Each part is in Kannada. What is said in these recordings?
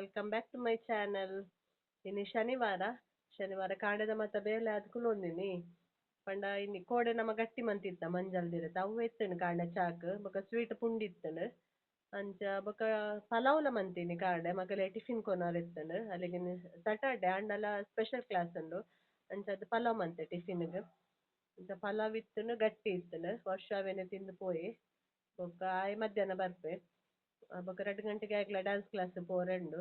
Welcome back to my channel ಇನ್ನು ಶನಿವಾರ ಶನಿವಾರ ಕಾಂಡದ ಮತ್ತ ಬೇಲೆ ಆದ್ ಕುಲೊಂದಿನಿ ಪಂಡ ಇನ್ನು ಕೋಡೆ ನಮ್ಮ ಗಟ್ಟಿ ಮಂತಿತ್ತ, ಮಂಜಲ್ದಿರತ್ತ. ಅವು ಎತ್ತುಂಡು ಕಾಂಡ ಚಾಕ್, ಬೊಕ ಸ್ವೀಟ್ ಪುಂಡಿ ಇತ್ತುಂಡು ಅಂಚ ಬೊಕ ಪಲಾವ್ಲ ಮಂತಿನಿ ಕಾಂಡೆ, ಮಗಲೆ ಟಿಫಿನ್ ಕೊನೊರು ಇತ್ತುಂಡು ಅಲ್ಲಿಗೆ ಸಟರ್ಡೆ ಆಂಡಲ ಸ್ಪೆಷಲ್ ಕ್ಲಾಸ್ ಉಂಡು. ಅದು ಪಲಾವ್ ಮಂತೆ ಟಿಫಿನ್ಗೆ ಅಂಚ ಪಲಾವ್ ಇತ್ತುಂಡು ಗಟ್ಟಿ ಇತ್ತುಂಡು ವರ್ಷ ಅವೆನೆ ತಿಂದು ಪೋಯಿ. ಬೊಕ ಆಯೆ ಮಧ್ಯಾಹ್ನ ಬರ್ಪೆ. ಬೊಕ ರಡ್ಡ್ ಗಂಟೆಗೆ ಆಯ್ಕ್ಲ ಡ್ಯಾನ್ಸ್ ಕ್ಲಾಸ್ ಪೋರೆಂಡು.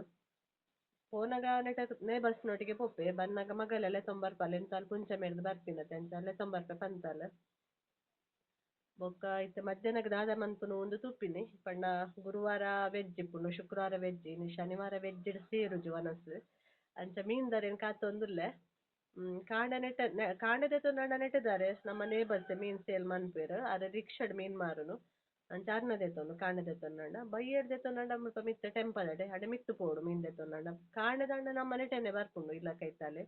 ಪೋನಾಗ ನೆಟ್ಟ್ ನೇಬರ್ಸ್ನೊಟಿಗೆ ಪೋಪೆ ಬನ್ನಗ ಮಗಲೆ ಲೆತ್ತೊಂಬರ್ಪಲೆ ಎಂತಾದ್ ಪುಂಚಮೆರ್ದ್ ಬರ್ಪಿನತೆ ಅಂಚ ಲೆತ್ತೊಂಬರ್ಪೆ ಪನ್ಪಲೆ ಬೊಕ ಇತ್ತೆ ಮಧ್ಯಾಹ್ನಗ್ ದಾದ ಮನ್ಪುನ ಉಂದು ತೂಪಿನಿ ಪಂಡ ಗುರುವಾರ ವೆಜ್ ಇಪ್ಪುಂಡು ಶುಕ್ರವಾರ ವೆಜ್ ಇನ್ನು ಶನಿವಾರ ವೆಜ್ ಡ್ ಸೇರುಜು ವನಸ್ ಅಂಚ ಮೀನ್ ದರೆನ್ ಕಾತೊಂದುಲ್ಲೆ ಕಾಂಡೆ ನೆಟ್ಟ್ ಕಾಂಡೆ ದೆತೊಂಡಾಂಡ ನೆಟ್ಟ್ದಾರೆ ನಮ್ಮ ನೇಬರ್ಸ್ ಮೀನ್ ಸೇಲ್ ಮನ್ಪುವೆರ್ ಆರೆ ರಿಕ್ಷಡ್ ಮೀನ್ ಮಾರುನು. ಅರ್ನ ದೆತೊಂಡು ಕಾಂಡೆ ದೆತೊಂಡಾಂಡ ಬಯ್ಯಡ್ ದೆತೊಂಡಾಂಡ ಮುಲ್ಪ ಮಿತ್ತ್ ಟೆಂಪಲ್ ಡೆ ಅಡೆ ಮಿತ್ತ್ ಪೋಡು ಮೀನ್ ದೆತೊಂಡಾಂಡ ಕಾಂಡೆ ದಾಂಡ ನಮ್ಮ ನೆಟನೆ ಬರ್ಪುಂಡು ಇಲಕ ಇತ್ತಲೆ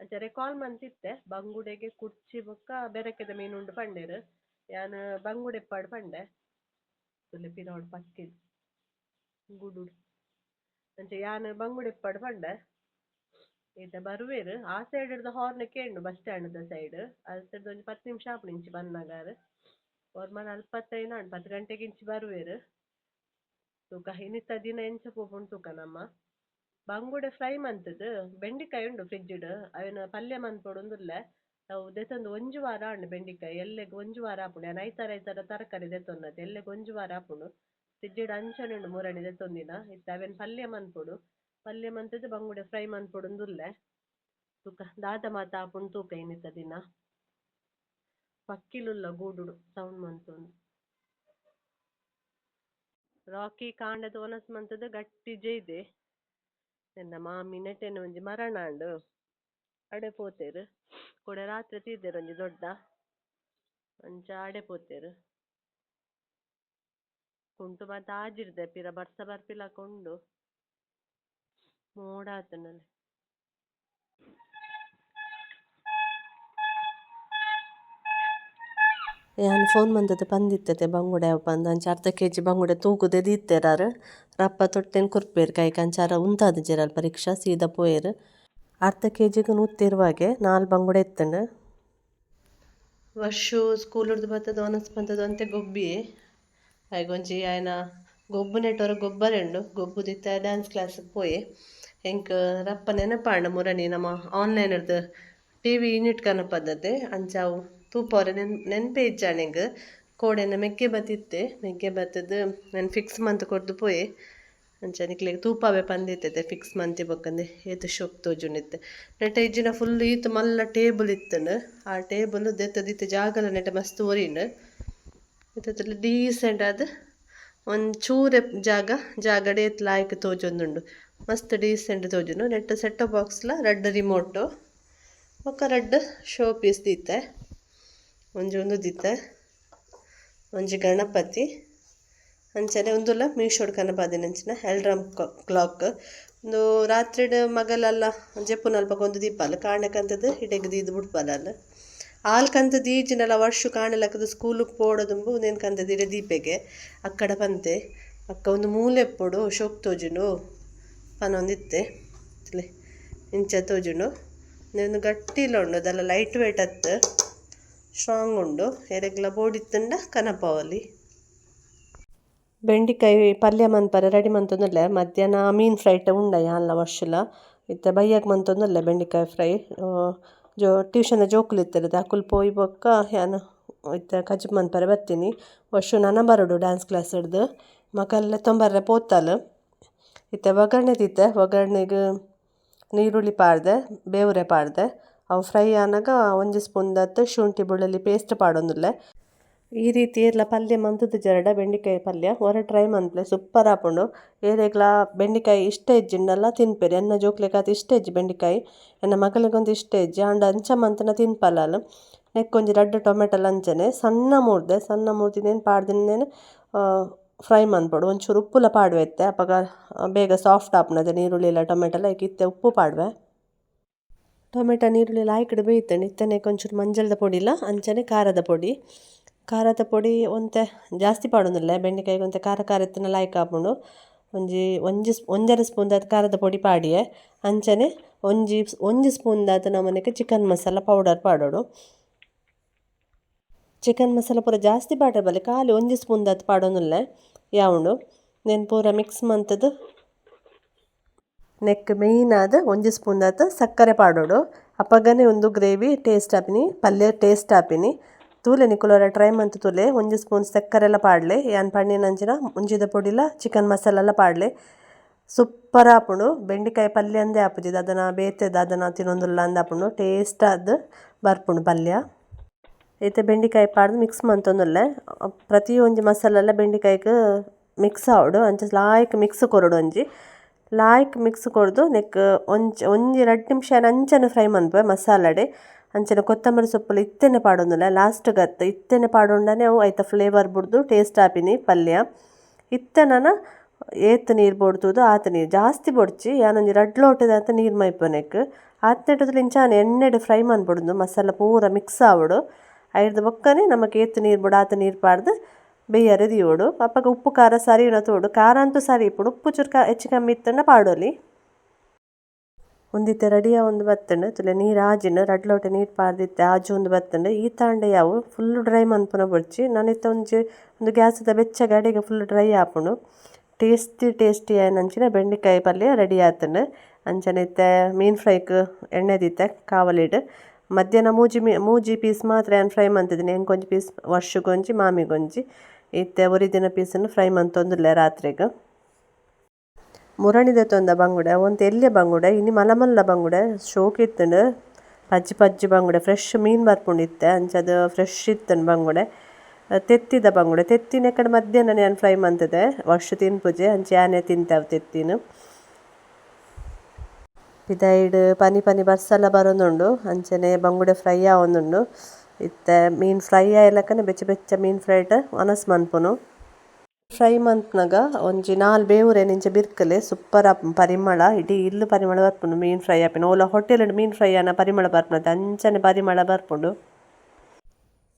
ಅಂಚ ಕಾಲ್ ಮಂತಿತ್ತೆ. ಬಂಗುಡೆಗೆ ಕುರ್ಚಿ ಬೊಕ್ಕ ಬೆರಕೆದ ಮೀನ್ ಉಂಡು ಪಂಡೆರ್. ಯಾನ್ ಬಂಗುಡೆ ಇಪ್ಪಾಡ್ ಪಂಡೆ. ಸುಲ್ಲೆ ಪಿರವುಡು ಪಕ್ಕೆಗ್ ಗುಡುಡು. ಅಂಚ ಯಾನ್ ಬಂಗುಡೆ ಇಪ್ಪಾಡ್ ಪಂಡೆ. ಈತ ಬರುವೆರ್. ಆ ಸೈಡ್ ಡ್ದ್ ಹಾರ್ನ್ ಕೇಂಡು, ಬಸ್ ಸ್ಟ್ಯಾಂಡ್ ದ ಸೈಡ್ ಅತ್ತುಂಡ ಒಂಜಿ ಪತ್ತ್ ನಿಮಿಷ ಆಪುಂಡು ಇಂಚಿ ಬನ್ನಗಾರ್ ಒರ್ಮ ಅಲ್ಪತ್ತೈನ ಆಂಡ್ ಪತ್ತ್ ಗಂಟೆಗ್ ಇಂಚಿ ಬರುವೆರ್. ತೂಕ ಇನಿತ ದಿನ ಎಂಚ ಪೋಪುಂಡು ತೂಕ ನಮ ಬಂಗುಡೆ ಫ್ರೈ ಮಂತುದು, ಬೆಂಡಿಕಾಯಿ ಉಂಡು ಫ್ರಿಡ್ಜ್ ಡ್ ಅವೆನ್ ಪಲ್ಯ ಮನ್ಪೊಡು ಅವು ದೆತೊಂದು ಒಂಜಿ ವಾರ ಆಂಡ್ ಬೆಂಡಿಕಾಯಿ, ಎಲ್ಲೆಗ್ ಒಂಜಿ ವಾರ ಆಪುಂಡು ಯಾನ್ ಐತರ ಐತಾರ ತರಕಾರಿ ದೆತೊಂಡತೆ ಎಲ್ಲೆಗ್ ಒಂಜಿ ವಾರ ಆಪುಂಡು ಫ್ರಿಡ್ಜ್ ಡ್ ಅಂಚನೆ ಉಂಡು ಮೂರನೇ ದೆತೊಂದಿನ ಇತ್ತೆ ಅವೆನ್ ಪಲ್ಯ ಮನ್ಪೊಡು ಪಲ್ಯ ಮಂತುದು ಬಂಗುಡೆ ಫ್ರೈ ಮನ್ಪೊಡುಂದುಲ್ಲೆ ತೂಕ ದಾದ ಮಾತ ಆಪುಂಡು ತೂಕ ಇನಿತ ದಿನ. ಪಕ್ಕಿಲುಲ್ಲ ಗೂಡುಡು ಸೌಂಡ್ ಮಂತೊಂದು. ರಾಕಿ ಕಾಂಡದ ಒನಸ್ ಮಂತುದು ಗಟ್ಟಿ ಜೈದೆ ನನ್ನ ಮಾಮಿ ನೆಟೆನ್ ಒಂಜಿ ಮರಣಾಂಡ್ ಅಡೆ. ಪೋತೆರ್. ಕೊಡೆ ರಾತ್ರಿ ತೂದೆರ್ ಒಂಜಿ ದೊಡ್ಡ. ಅಂಚ ಅಡೆ ಪೋತೆರ್. ಕುಂಟು ಮಾತ ಆಜಿರ್ದೆ ಪಿರ ಬರ್ಸ ಬರ್ಪಿಲಕ ಉಂಡು ಮೋಡ ಆತುಂಡಲೆ ಯಾನ್ ಫೋನ್ ಮಂದದ ಪಂದಿತ್ತೆತೆ ಬಂಗುಡೆ ಪಂದ್ ಅಂಚ ಅರ್ಧ ಕೆಜಿ ಬಂಗುಡೆ ತೂಗುದೆ ದೀತೆರಾರ್ ರಪ್ಪ ತೊಟ್ಟೆನ್ ಕುರ್ಪೇರು ಕೈಕ್ ಅಂಚಾರ ಉಂತಾದ ಜರಲ್ ಪರೀಕ್ಷಾ, ಸೀದ ಪೋಯೆರ್. ಅರ್ಧ ಕೆಜಿಗ್ ನೂತ್ ನೂತ್ತಿರುವಾಗೆ ನಾಲ್ ಬಂಗುಡೆ ಇತ್ತಂಡ ವರ್ಷ ಸ್ಕೂಲ್ ಹಿಡ್ದು ಬರ್ತದ ಒನಸ್ ಬಂದದ ಒಂತೆ ಗೊಬ್ಬಿ. ಐಗೊಂಜಿ ಆಯ್ನ ಗೊಬ್ಬು ನೆಟ್ಟೊರ ಗೊಬ್ಬರೆಂಡು ಗೊಬ್ಬು ದಿತ್ತ ಡ್ಯಾನ್ಸ್ ಕ್ಲಾಸ್ ಪೋಯೆ. ಎಂಕ್ ರಪ್ಪ ನೆನಪಾಂಡ ಮುರಣಿ ನಮ ಆನ್ಲೈನ್ ಟಿ ವಿ ಯೂನಿಟ್ ಕನಪದ್ದೆ ಅಂಚ ತೂಪರೆ ನೆನ್ ನೆನ್ಪೆ ಇಜ್ಜಾಂಡೆಗ್ ಕೋಡೆನ ಮೆಗ್ಗೆ ಬತ್ತಿತ್ತೆ ಮೆಗ್ಗೆ ಬತ್ತುದು ನಾನು ಫಿಕ್ಸ್ ಮಂತ್ ಕೊಡ್ದು ಪೋಯೆ. ಅಂಚ ನಿಕ್ಲೆಗ್ ತೂಪಾವೆ ಪಂದಿತ್ತೆತೆ ಫಿಕ್ಸ್ ಮಂತಿ ಬೊಕ್ಕಂದೆ ಏತ್ ಶೋಕ್ ತೋಜುಂಡಿತ್ತೆ ನೆಟ್ಟ ಇಜ್ಜಿನ ಫುಲ್ ಈತ್ ಮಲ್ಲ ಟೇಬಲ್ ಇತ್ತನು ಆ ಟೇಬಲ್ ದೆತ್ತ ದಿತ್ತ ಜಾಗಲ ನೆಟ್ಟ ಮಸ್ತ್ ಒರಿಂಡ್ ಇತ್ತಲ್ಲಿ ಡೀಸೆಂಟ್ ಆದ್ ಚೂರೆ ಜಾಗ, ಜಾಗಡೆ ಲಾಯ್ಕ್ ತೋಜೊಂದುಂಡು. ಮಸ್ತ್ ಡೀಸೆಂಟ್ ತೋಜುಂಡು ನೆಟ್ಟ್ ಸೆಟ್ ಬಾಕ್ಸ್ಲ ರಡ್ಡ್ ರಿಮೋಟ್ ಬೊಕ್ಕ ರಡ್ಡ್ ಶೋ ಪೀಸ್ ದೀತೆ. ಒಂಜಿ ಉಂದು ದಿತ್ತ ಒಂಜಿ ಗಣಪತಿ. ಅಂಚನೆ ಉಂದುಲ ಮೀಶೋಡ್ ಕನಪಾದಿನಂಚಿನ ಎಲ್ಡ್ರಮ್ ಕ್ಲಾಕ್. ಉಂದು ರಾತ್ರಿಡ್ ಮಗಲಲ್ಲ, ಜೆಪ್ಪುನ ಅಲ್ಪ ಒಂದು ದೀಪಲ್ ಕಾಂಡೆಕಂತದ್ ಇಡೆಗ್ ದೀದ್ ಬುಡ್ಪಲಲ್. ಆಲ್ ದೀಜಿನಲ್ಲ ವರ್ಷ ಕಾಣಲಕದ್ ಸ್ಕೂಲ್ ಪೋಡದುಂಬು ಕಂತ ಇಡೆ ದೀಪೆಗೆ. ಅಕ್ಕಡ ಪಂತೆ, ಅಕ್ಕ ಒಂದು ಮೂಲೆ ಪೋಡು, ಶೋಕ್ ತೋಜುಂಡು ಪನೊಂದಿತ್ತೆ ಇಂಚ ತೋಜುಂಡು ನೆಂದು ಗಟ್ಟಿಲ ಉಂಡು ಅದೆಲ್ಲ ಲೈಟ್ ವೇಟ್ ಅತ್ತ್. ಸ್ಟ್ರಾಂಗ್ ಉಂಡು ಎರೆಗ್ಲ ಬೋಡಿತ್ತುಂಡ ಕನಪಾವಲಿ. ಬೆಂಡಿಕಾಯಿ ಪಲ್ಯ ಮನ್ಪರೆ ರೆಡಿ ಮಂತೊಂದುಲ್ಲೆ ಮಧ್ಯಾಹ್ನ ಮೀನು ಫ್ರೈಟ್ ಉಂಡ ಯಾನ್ಲ ವರ್ಷಲ. ಇತ್ತೆ ಬೈಯಾಗ ಮಂತೊಂದುಲ್ಲೆ ಬೆಂಡಿಕಾಯಿ ಫ್ರೈ. ಜೋ ಟ್ಯೂಷನ್ ಜೋಕುಲು ಇತ್ತೆರ್ ಅಕುಲು ಪೋಯಿ ಬೊಕ್ಕ ಯಾನು ಇತ್ತೆ ಕಜಿ ಮನ್ಪರೆ ಬತ್ತಿನಿ. ವರ್ಷ ನನ ಬರಡು ಡ್ಯಾನ್ಸ್ ಕ್ಲಾಸ್ಡ್ದ್ ಮಕಲ್ ತೊಂಬರ ಪೋತಲ್ ಇತ್ತೆ ಒಗ್ಗರ್ಣೆ ತಿತ್ತೆ ಒಗ್ಗರ್ಣೆಗ್ ನೀರುಳ್ಳಿ ಪಾಡ್ದೆ, ಬೇವುರೆ ಪಾಡ್ದೆ. ಅವು ಫ್ರೈ ಆನಾಗ ಒಂಜಿ ಸ್ಪೂನ್ದತ್ ಶುಂಠಿ ಬೆಳ್ಳುಳ್ಳಿ ಪೇಸ್ಟ್ ಪಾಡೊಂದುಲ್ಲೆ. ಈ ರೀತಿ ಏರ್ಲ ಪಲ್ಯ ಮಂತುದು ಜರಡ ಬೆಂಡಿಕಾಯಿ ಪಲ್ಯ. ಒರ ಟ್ರೈ ಮಂತ್ಲೆ ಸೂಪರ್ ಆಪುಂಡು. ಏರೆಗ್ಲ ಬೆಂಡೆಕಾಯಿ ಇಷ್ಟ ಇಜ್ಜಿಂಡಲ ತಿನ್ಪೆರ್. ಎನ್ನ ಜೋಕ್ಲೆಗ್ ಇಷ್ಟ ಇಜ್ಜಿ ಬೆಂಡಿಕಾಯಿ. ಎನ್ನ ಮಗಳಿಗೊಂದು ಇಷ್ಟ ಇಜ್ಜಿ ಆಂಡ ಅಂಚ ಮಂತನ ತಿನ್ಪಲಲ್ ನೆಕ್ಕೊಂಜಿ ರಡ್ಡ್ ಟೊಮೆಟೊಲ್ ಅಂಚನೆ ಸಣ್ಣ ಮೂರ್ದೆ, ಸಣ್ಣ ಮೂರ್ದಿನೇನು ಪಾಡ್ದಿನೇನು ಫ್ರೈ ಮನ್ಪೊಡು ಒಂಚೂರು ಉಪ್ಪುಲ ಪಾಡ್ವೆ ಇತ್ತೆ. ಅಪಗ ಬೇಗ ಸಾಫ್ಟ್ ಆಪುಂಡು ನೀರುಳ್ಳಿಲ ಟೊಮೆಟೊಲ ಐಕ್ ಇತ್ತೆ, ಉಪ್ಪು ಪಾಡ್ವೆ. ಟೊಮೆಟೊ ನೀರುಳ್ಳಿ ಲಾಯ್ಕುಡು ಬೇಯ್ತುಂಡು ಇತ್ತೆನೆಕ್ ಒಂಚೂರು ಮಂಜಲ್ದ ಪೊಡಿಲ ಅಂಚನೆ ಖಾರದ ಪೊಡಿ. ಖಾರದ ಪೊಡಿ ಒಂತೆ ಜಾಸ್ತಿ ಪಾಡೊಂದುಲ್ಲೆ, ಬೆಂಡೆಕಾಯಿಗೆ ಒಂತೆ ಖಾರ ಖಾರ ಇತ್ತನ ಲಾಯ್ಕ್ ಆಪುಂಡು ಒಂಜಿ ಒಂಜಿ ಒಂಜರ ಸ್ಪೂನ್ ದಾತ ಖಾರದ ಪೊಡಿ ಪಾಡಿಯೆ. ಅಂಚನೆ ಒಂಜಿ ಒಂಜಿ ಸ್ಪೂನ್ ದಾತ್ ನಮುನೆಗ್ ಚಿಕನ್ ಮಸಾಲ ಪೌಡರ್ ಪಾಡೋಡು. ಚಿಕನ್ ಮಸಾಲ ಪೂರ ಜಾಸ್ತಿ ಪಾಡ್ರೆ ಬಲೆ ಖಾಲಿ ಒಂಜಿ ಸ್ಪೂನ್ ದಾತ ಪಾಡೊಂದುಲ್ಲೆ, ಯಾವುಂಡು? ನೆನ್ ಪೂರ ಮಿಕ್ಸ್ ಮಂತುದು ನೆಕ್ ಮೇಯ್ನ್ ಆದ್ ಒಂಜಿ ಸ್ಪೂನ್ ದಾತ ಸಕ್ಕರೆ ಪಾಡೋಡು. ಅಪ್ಪಗನೆ ಒಂದು ಗ್ರೇವಿ ಟೇಸ್ಟ್ ಆಪಿನಿ, ಪಲ್ಯ ಟೇಸ್ಟ್ ಆಪಿನಿ. ತೂಲೆ ನಿಕುಲೋರ ಟ್ರೈ ಮಂತ್ ತೂಲೆ ಒಂಜಿ ಸ್ಪೂನ್ ಸಕ್ಕರೆಲ್ಲ ಪಾಡ್ಲೆ. ಯಾನ್ ಪಂಡಿನಂಚಿನ ಮುಂಜಿದ ಪೊಡಿಲ ಚಿಕನ್ ಮಸಾಲೆಲ್ಲ ಪಾಡ್ಲೆ. ಸೂಪರ್ ಆಪುಂಡು. ಬೆಂಡಿಕಾಯಿ ಪಲ್ಯ ಅಂದೇ ಆಪುಜಿದ ಅದನ್ನು ಬೇತೆ ಅದನ್ನು ತಿನ್ನೊಂದುಲ್ಲ ಅಂದ ಟೇಸ್ಟ್ ಆದ್ ಬರ್ಪುಂಡು ಪಲ್ಯ. ಐತೆ ಬೆಂಡಿಕಾಯಿ ಪಾಡ್ದು ಮಿಕ್ಸ್ ಮಂತೊಂದುಲ್ಲೆ ಪ್ರತಿ ಮಸಾಲೆಲ್ಲ ಮಸಾಲೆಲ ಬೆಂಡಿಕಾಯಿಗ್ ಮಿಕ್ಸ್ ಆವಡು. ಅಂಚ ಲಾಯ್ಕ್ ಮಿಕ್ಸ್ ಕೊರಡು ಒಂಜಿ ಲಾಯ್ಕ್ ಮಿಕ್ಸ್ ಕೊರ್ದು ನೆಕ್ ಒಂಚ, ಒಂಜಿ ರಡ್ಡ್ ನಿಮಿಷ ಅಂಚನೆ ಫ್ರೈ ಮನ್ಪುವೆ ಮಸಾಲಡೆ ಅಂಚನೆ ಕೊತ್ತಂಬರಿ ಸೊಪ್ಪುಲ ಇತ್ತೆನೆ ಪಾಡೊಂದುಲ್ಲ ಲಾಸ್ಟ್‌ಗ್ ಅತ್ತ್ ಇತ್ತೆನೆ ಪಾಡೊಂಡನೆ ಅವು ಐತ ಫ್ಲೇವರ್ ಬುಡ್ದು ಟೇಸ್ಟ್ ಆಪಿನಿ, ಪಲ್ಯ. ಇತ್ತೆನನ ಏತ್ ನೀರು ಬೊಡ್ತುದು, ಆತ ನೀರು. ಜಾಸ್ತಿ ಬೊಡ್ಚಿ, ಯಾನೊಂಜಿ ರಡ್ಡ್ ಲೋಟದಾಂತ ನೀರು ಮೈಪುನೆಕ್ ಆತ್ನೆಟದಲ್ಲಿ ಇಂಚಾನೆ ಎಣ್ಣೆಡ್ ಫ್ರೈ ಮನ್ಪೊಡುಂದು ಮಸಾಲ ಪೂರ ಮಿಕ್ಸ್ ಆವೊಡು. ಐರ್ದ ಬೊಕ್ಕನೆ ನಮಕ್ ಏತ್ ನೀರು ಬೋಡು, ಆತ ನೀರು ಪಾಡ್ದ್ ಅಪಗ ಉಪ್ಪು, ಖಾರ ಸರಿನಾ ತೂವೊಡು ಖಾರ ಅಂತೂ ಸರಿ, ಇಪ್ಪುಂಡು. ಉಪ್ಪು ಚುರ್ಕ ಹೆಚ್ಚು ಕಮ್ಮಿ ಇತ್ತಂಡ ಪಾಡೊಲಿ. ರೆಡಿಯ, ಒಂದು ಬತ್ತುಂಡು. ತುಲೆ ನೀರು ಆಜಿನ ರಡ್ಡ್ ಲೋಟ ನೀರು ಪಾರ್ದಿತ್ತೆ ಆಜುಂದು ಬತ್ತುಂಡು. ಈ ತಾಂಡೆ ಯಾವು ಫುಲ್ ಡ್ರೈ ಮನ್ಪುನ ಬಡ್ಚಿ. ನನಿತ ಒಂಜಿ, ಒಂದು ಗ್ಯಾಸ್ದ ಬೆಚ್ಚ ಅಡೆಗ್ ಫುಲ್ ಡ್ರೈ ಆಪುಂಡು. ಟೇಸ್ಟಿ ಟೇಸ್ಟಿ ಆಯ್ನಂಚಿನ ಬೆಂಡೆಕಾಯಿ ಪಲ್ಯ ರೆಡಿ ಆತುಂಡು. ಅಂಚನೆ ಇತ್ತೆ ಮೀನ್ ಫ್ರೈಗ್ ಎಣ್ಣೆ ದೀತೆ ಕಾವಲಿಡ್. ಮಧ್ಯಾಹ್ನ ಮೂಜಿ ಮೀ, ಮೂಜಿ ಪೀಸ್ ಮಾತ್ರ ಏನು ಫ್ರೈ ಮಂತಿದ್ದೀನಿ ಎಂಕೊಂಜಿ ಪೀಸ್ ವರ್ಷಗೊಂಜಿ ಮಾಮಿಗೊಂಜಿ ಇತ್ತೆ ಒರಿದಿನ ಪೀಸನ್ನು ಫ್ರೈ ಮಂತೊಂದುಲ್ಲೆ ರಾತ್ರಿಗ್. ಮುರಣಿದ ತೊಂದ ಬಂಗುಡೆ ಒಂತೆ ಎಲ್ಯ ಬಂಗುಡೆ, ಇನಿ ಮಲ್ಲ ಬಂಗುಡೆ ಶೋಕ್ ಪಜ್ಜಿ ಪಜ್ಜಿ ಬಂಗುಡೆ ಫ್ರೆಶ್ ಮೀನ್ ಬರ್ಕೊಂಡಿತ್ತೆ ಇತ್ತೆ ಅಂಚ ಫ್ರೆಶ್ ಇತ್ತುಂಡು ಬಂಗುಡೆ, ತೆತ್ತಿದ ಬಂಗುಡೆ, ತೆತ್ತಿನ ಕಡೆ ಮಧ್ಯಾಹ್ನ ನಾನು ಫ್ರೈ ಮಂತದೆ, ವರ್ಷ ತಿನ್ಪುಜೆ ಅಂಚೆ ಆನೆ ತಿಂತೇವೆ ತೆತ್ತಿನ. ಪಿದಾಯ್ಡ್ ಪನಿ ಪನಿ ಬರ್ಸಲ್ಲ ಬರೊಂದುಂಡು, ಅಂಚನೆ ಬಂಗುಡೆ ಫ್ರೈ ಆವೊಂದುಂಡು. ಇತ್ತೆ, ಮೀನ್ ಫ್ರೈ ಆಯಿಲಕನೆ ಬೆಚ್ಚ ಬೆಚ್ಚ ಮೀನ್ ಫ್ರೈಟ್ ಅನಸ್ ಮನ್ಪುನು ಫ್ರೈ ಮನ್ಪುನಗ ಒಂಜಿ ನಾಲ್ ಬೇವುರೆನ್ ಇಂಚ ಬಿರ್ಕಲೆ ಸೂಪರ್ ಪರಿಮಳ, ಇಡೀ ಇಲ್ಲು ಪರಿಮಳ ಬರ್ಪುಂಡು ಮೀನ್ ಫ್ರೈ ಆಪಿನ. ಓಲ ಹೊಟೇಲ್ಡ್ ಮೀನ್ ಫ್ರೈ ಅನ್ನ ಪರಿಮಳ ಬರ್ಪುಂಡು, ಅಂಚನೆ ಪರಿಮಳ ಬರ್ಪುಂಡು.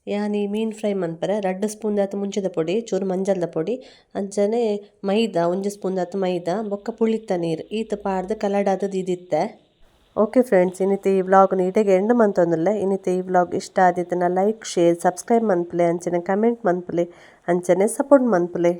ಯಾನಿ ಮೀನ್ ಫ್ರೈ ಮನ್ಪರೆ ರಡ್ಡ್ ಸ್ಪೂನ್ ದಾತ ಮುಂಚೆದ ಪೊಡಿ, ಚೂರು ಮಂಜಲ್ದ ಪೊಡಿ, ಅಂಚನೆ ಮೈದಾ, ಒಂಜಿ ಸ್ಪೂನ್ ದಾತ್ ಮೈದಾ, ಬೊಕ್ಕ ಪುಳಿತ ನೀರು, ಈತ ಪಾಡ್ದ್ ಕಲಡಾದ್ ದೀದಿತ್ತೆ ಓಕೆ ಫ್ರೆಂಡ್ಸ್ ಇನ್ನಿತ್ತು ಈ ವ್ಲಾಗ್ ನೀಟಾಗಿ ಎಂಡ್ ಮಂತೊಂದುಲ್ಲೆ ಇನ್ನಿತ್ತು ಈ ವ್ಲಾಗ್ ಇಷ್ಟ ಆದಿತ್ತನ ಲೈಕ್ ಶೇರ್ ಸಬ್ಸ್ಕ್ರೈಬ್ ಮನ್ಪುಲೆ ಅಂಚನೆ ಕಮೆಂಟ್ ಮನ್ಪುಲೆ ಅಂಚನೆ ಸಪೋರ್ಟ್ ಮನ್ಪುಲೆ